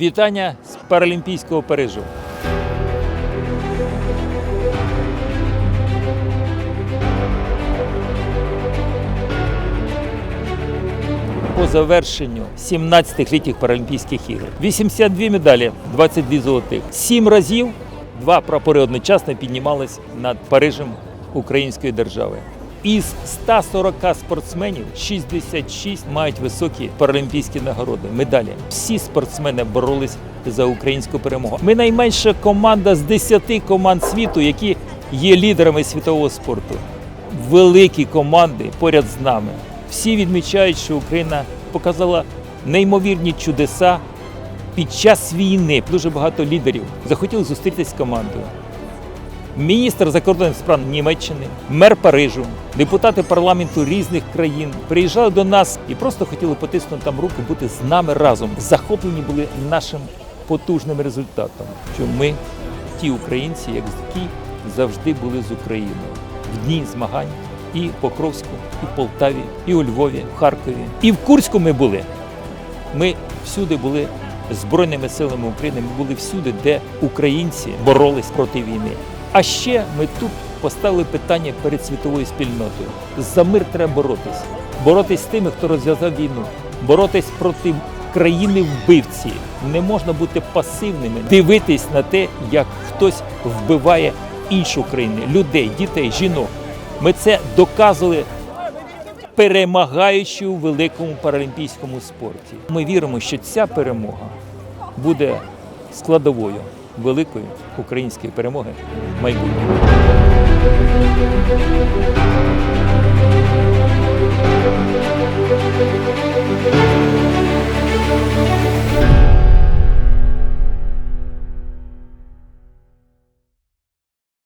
Вітання з Паралімпійського Парижу. По завершенню 17-х літніх Паралімпійських ігор. 82 медалі, 22 золотих. Сім разів два прапори одночасно піднімались над Парижем української держави. Із 140 спортсменів 66 мають високі паралімпійські нагороди, медалі. Всі спортсмени боролись за українську перемогу. Ми найменша команда з 10 команд світу, які є лідерами світового спорту. Великі команди поряд з нами. Всі відмічають, що Україна показала неймовірні чудеса під час війни. Дуже багато лідерів захотіли зустрітися з командою міністр закордонних справ Німеччини, мер Парижу, депутати парламенту різних країн приїжджали до нас і просто хотіли потиснути там руку, бути з нами разом. Захоплені були нашим потужним результатом, що ми, ті українці, як які завжди були з Україною в дні змагань і Покровську, і в Полтаві, і у Львові, в Харкові, і в Курську ми були. Ми всюди були Збройними силами України. Ми були всюди, де українці боролись проти війни. А ще ми тут поставили питання перед світовою спільнотою. За мир треба боротись. Боротись з тими, хто розв'язав війну, боротись проти країни вбивці. Не можна бути пасивними, дивитись на те, як хтось вбиває іншу країну, людей, дітей, жінок. Ми це доказували перемагаючи у великому паралімпійському спорті. Ми віримо, що ця перемога буде складовою великої української перемоги в